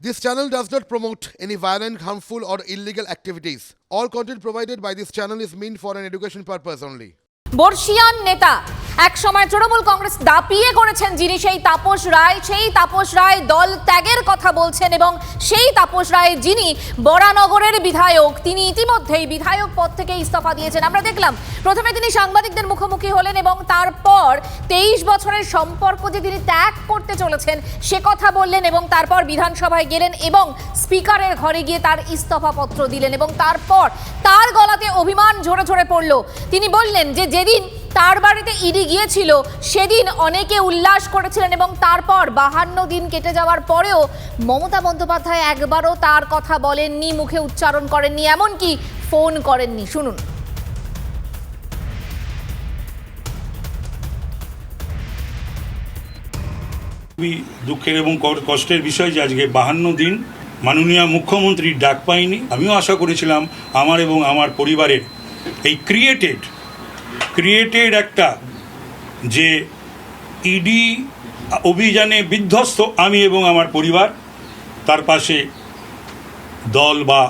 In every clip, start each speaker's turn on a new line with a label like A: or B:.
A: This channel does not promote any violent, harmful, or illegal activities. All content provided by this channel is meant for an education purpose only.
B: বর্ষিয়ান নেতা এক সময় তৃণমূল কংগ্রেস দাপিয়ে করেছেন যিনি, সেই তাপস রায়। সেই তাপস রায় দল ত্যাগের কথা বলছেন এবং সেই তাপস রায় যিনি বরানগরের বিধায়ক, তিনি ইতিমধ্যেই বিধায়ক পদ থেকে ইস্তফা দিয়েছেন। আমরা দেখলাম, প্রথমে তিনি সাংবাদিকদের মুখোমুখি হলেন এবং তারপর তেইশ বছরের সম্পর্ক যে তিনি ত্যাগ করতে চলেছেন, সে কথা বললেন এবং তারপর বিধানসভায় গেলেন এবং স্পিকারের ঘরে গিয়ে তার ইস্তফা পত্র দিলেন এবং তারপর তার গলাতে অভিমান ঝরে ঝরে পড়ল। তিনি বললেন যে যেদিন তার বাড়িতে ইডি গিয়েছিল। সেদিন অনেকে উল্লাস করেছিলেন এবং তারপর বাহান্ন দিন কেটে যাওয়ার পরেও মমতা বন্দ্যোপাধ্যায় একবারও তার কথা বলেননি, মুখে উচ্চারণ করেননি, এমনকি ফোন করেননি। শুনুন।
C: খুবই দুঃখের এবং কষ্টের বিষয় যে আজকে বাহান্ন দিন মাননীয় মুখ্যমন্ত্রীর ডাক পাইনি আমিও আশা করেছিলাম আমার এবং আমার পরিবারের এই ক্রিয়েটেড ক্রিয়েটেড একটা যে ইডি অভিযানে বিধ্বস্ত আমি এবং আমার পরিবার, তার পাশে দল বা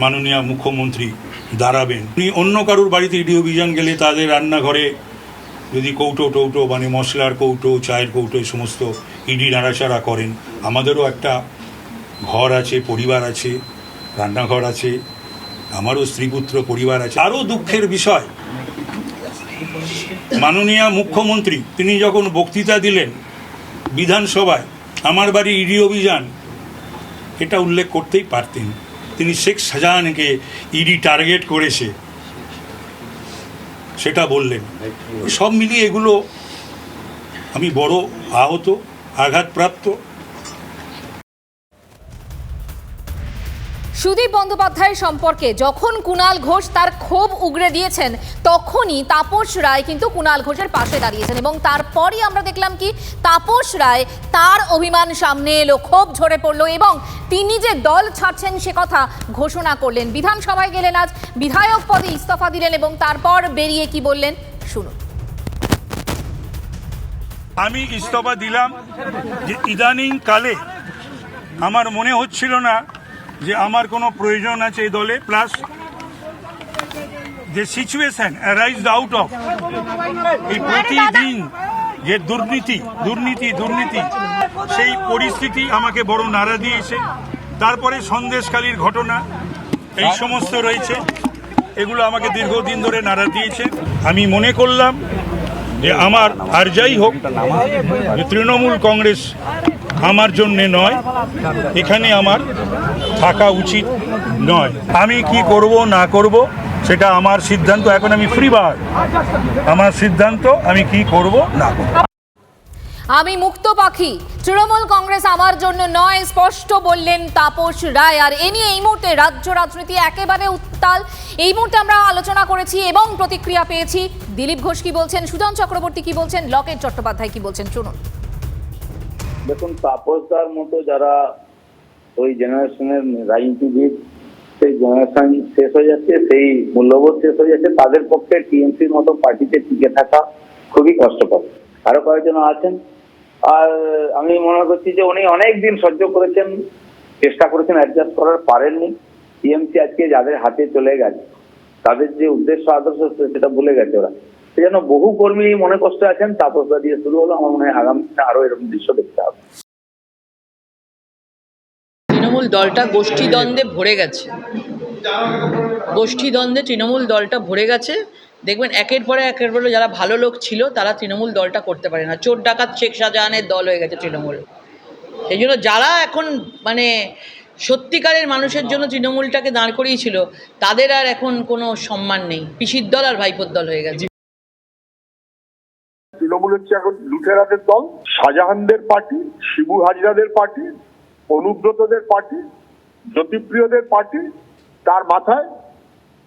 C: মাননীয় মুখ্যমন্ত্রী দাঁড়াবেন। উনি অন্য কারুর বাড়িতে ইডি অভিযান গেলে তাদের রান্নাঘরে যদি কৌটো টৌটো মানে মশলার কৌটো, চায়ের কৌটো, এই সমস্ত ইডি নাড়াচাড়া করেন, আমাদেরও একটা ঘর আছে, পরিবার আছে, রান্নাঘর আছে, আমারও স্ত্রীপুত্র পরিবার আছে। আরও দুঃখের বিষয় মাননীয় মুখ্যমন্ত্রী, তিনি যখন বক্তৃতা দিলেন বিধানসভায়, আমার বাড়ি ইডি অভিযান, এটা উল্লেখ করতেই পারতেন। তিনি শেখ শাহজাহানকে ইডি টার্গেট করেছে, সেটা বললেন। সব মিলিয়ে এগুলো আমি বড় আহত, আঘাতপ্রাপ্ত
B: সুদীপ বন্দ্যোপাধ্যায় সম্পর্কে যখন কুণাল ঘোষ তার ক্ষোভ উগরে দিয়েছেন, তখনই তাপস রায় কিন্তু কুণাল ঘোষের পাশে দাঁড়িয়েছেন এবং তারপরই আমরা দেখলাম কি, তাপস রায় তার অভিমান সামনে এলো, ক্ষোভ ঝরে পড়ল এবং তিনি যে দল ছাড়ছেন সে কথা ঘোষণা করলেন। বিধানসভায় গেলেন আজ, বিধায়ক পদে ইস্তফা দিলেন এবং তারপর বেরিয়ে কি বললেন, শুনুন।
C: আমি ইস্তফা দিলাম যে ইদানিং কালে আমার মনে হচ্ছিল না যে আমার কোনো প্রয়োজন আছে এই দলে প্লাস যে সিচুয়েশন অ্যারাইজ আউট অফ এই প্রতিদিন যে দুর্নীতি দুর্নীতি দুর্নীতি, সেই পরিস্থিতি আমাকে বড় নাড়া দিয়েছে। তারপরে সন্দেশকালীর ঘটনা, এই সমস্ত রয়েছে, এগুলো আমাকে দীর্ঘদিন ধরে নাড়া দিয়েছে। আমি মনে করলাম যে আমার আর যাই হোক তৃণমূল কংগ্রেস আমার জন্য নয়, এখানে আমার থাকা উচিত নয়। আমি কি করব, না করব, সেটা আমার সিদ্ধান্ত। এখন আমি ফ্রি বার। আমার সিদ্ধান্ত, আমি কি করব, না করব।
B: আমি মুক্ত পাখি। তৃণমূল কংগ্রেস আমার জন্য নয়, স্পষ্ট বললেন তাপস রায়। আর এ নিয়ে এই মুহূর্তে রাজ্য রাজনীতি একেবারে উত্তাল। এই মুহূর্তে আমরা আলোচনা করেছি এবং প্রতিক্রিয়া পেয়েছি। দিলীপ ঘোষ কি বলছেন, সুজন চক্রবর্তী কি বলছেন, লকেট চট্টোপাধ্যায় কি বলছেন শুনুন
D: দেখুন, তাপসদার মতো যারা ওই জেনারেশনের রাজনীতিবিদ, সেই জেনারেশন শেষ হয়ে যাচ্ছে, সেই মূল্যবোধ শেষ হয়ে যাচ্ছে, তাদের পক্ষে টিএমসির মতো পার্টিতে টিকে থাকা খুবই কষ্টকর। আরও কয়েকজন আছেন। আর আমি মনে করছি যে উনি অনেক দিন সহ্য করেছেন, চেষ্টা করেছেন অ্যাডজাস্ট করার, পারেননি। টিএমসি আজকে যাদের হাতে চলে গেছে, তাদের যে উদ্দেশ্য, আদর্শ সেটা ভুলে গেছে ওরা। সেজন্য বহু কর্মী মনে কষ্ট আছেন তাপসদা দিয়ে শুরু হলো। আমার মনে হয় আগামী আরও এরকম দৃশ্য দেখতে হবে।
E: তৃণমূল দলটা গোষ্ঠীদ্বন্দ্বে ভরে গেছে। গোষ্ঠীদ্বন্দ্বে তৃণমূল দলটা ভরে গেছে। দেখবেন একের পরে একের পরে যারা ভালো লোক ছিল, তারা তৃণমূল দলটা করতে পারে না। চোর ডাকাত শেখ শাহজাহানের দল হয়ে গেছে তৃণমূল। এই জন্য যারা এখন মানে সত্যিকারের মানুষের জন্য তৃণমূলটাকে দাঁড় করিয়েছিল, তাদের আর এখন কোনো সম্মান নেই। পিসির দল আর ভাইপোর দল হয়ে গেছে।
F: তৃণমূল হচ্ছে এখন লুটেরাদের দল, শাহজাহানদের পার্টি, শিবু হাজরাদের পার্টি, অনুব্রতদের পার্টি, জ্যোতিপ্রিয়দের পার্টি, তার মাথায়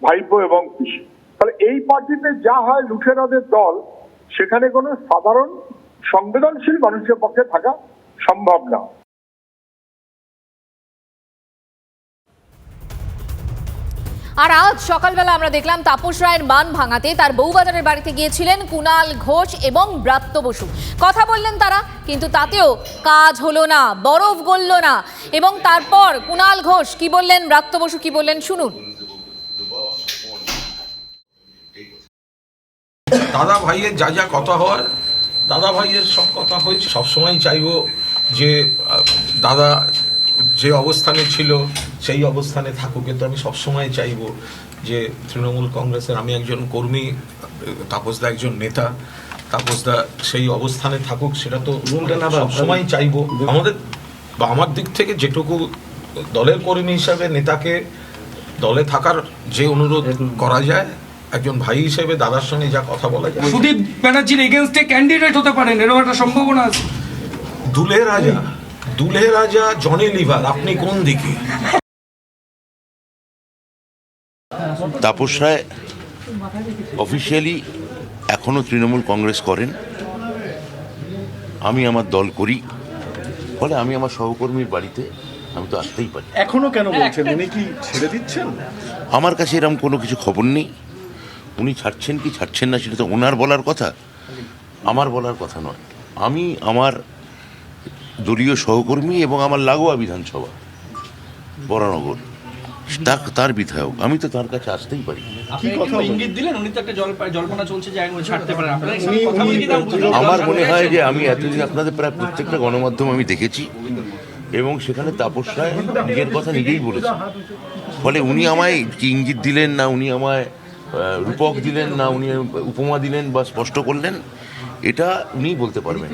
F: ভাইপো এবং পিসি। তাহলে এই পার্টিতে যা হয় লুটেরাদের দল, সেখানে কোনো সাধারণ, সংবেদনশীল মানুষের পক্ষে থাকা সম্ভব না।
B: আর আজ সকালবেলা আমরা দেখলাম তাপস রায়ের মান ভাঙাতে তার বউবাজারের বাড়িতে গিয়েছিলেন কুণাল ঘোষ এবং ব্রাত্য বসু। কথা বললেন তারা, কিন্তু তাতেও কাজ হলো না, বরফ গলল না। এবং তারপর কুণাল ঘোষ কি বললেন, ব্রাত্য বসু কি বললেন, শুনুন।
G: দাদা ভাইয়ের যা যা কথা হওয়ার, দাদা ভাইয়ের সব কথা হয়েছে সবসময় চাইব যে দাদা যে অবস্থানে ছিল সেই অবস্থানে থাকুক। কিন্তু আমি সবসময় চাইব যে তৃণমূল কংগ্রেসের আমি একজন কর্মী তাপসদা একজন নেতা তাপসদা সেই অবস্থানে থাকুক সেটা তো সবসময় চাইব। আমাদের বা আমার দিক থেকে যেটুকু দলের কর্মী হিসাবে নেতাকে দলে থাকার যে অনুরোধ করা যায় একজন ভাই হিসেবে দাদার সঙ্গে যা কথা বলা যায়।
H: সুদীপ ব্যানার্জির এগেনস্টে ক্যান্ডিডেট হতে পারেন এরকম একটা সম্ভাবনা আছে।
G: দুলে রাজা দুলে রাজা জনি লিভার আপনি কোন দিকে?
I: তাপস রায় অফিসিয়ালি এখনও তৃণমূল কংগ্রেস করেন। আমি আমার দল করি। ফলে আমি আমার সহকর্মীর বাড়িতে আমি তো আসতেই পারি।
J: এখনও কেন বলছেন? উনি কি ছেড়ে দিচ্ছেন?
I: আমার কাছে এরকম কোনো কিছু খবর নেই। উনি ছাড়ছেন কি ছাড়ছেন না সেটা তো ওনার বলার কথা। আমার বলার কথা নয়। আমি আমার দলীয় সহকর্মী এবং আমার লাগোয়া বিধানসভা বরানগর। তার তার বিধায়ক। আমি তো তার কাছে আসতেই পারি? আমার মনে হয় যে আমি এতদিন আপনাদের প্রায় প্রত্যেকটা গণমাধ্যম আমি দেখেছি এবং সেখানে তাপস রায় নিজের কথা নিজেই বলেছেন। ফলে উনি আমায় কি ইঙ্গিত দিলেন না উনি আমায় রূপক দিলেন না উনি উপমা দিলেন বা স্পষ্ট করলেন এটা উনিই বলতে পারবেন।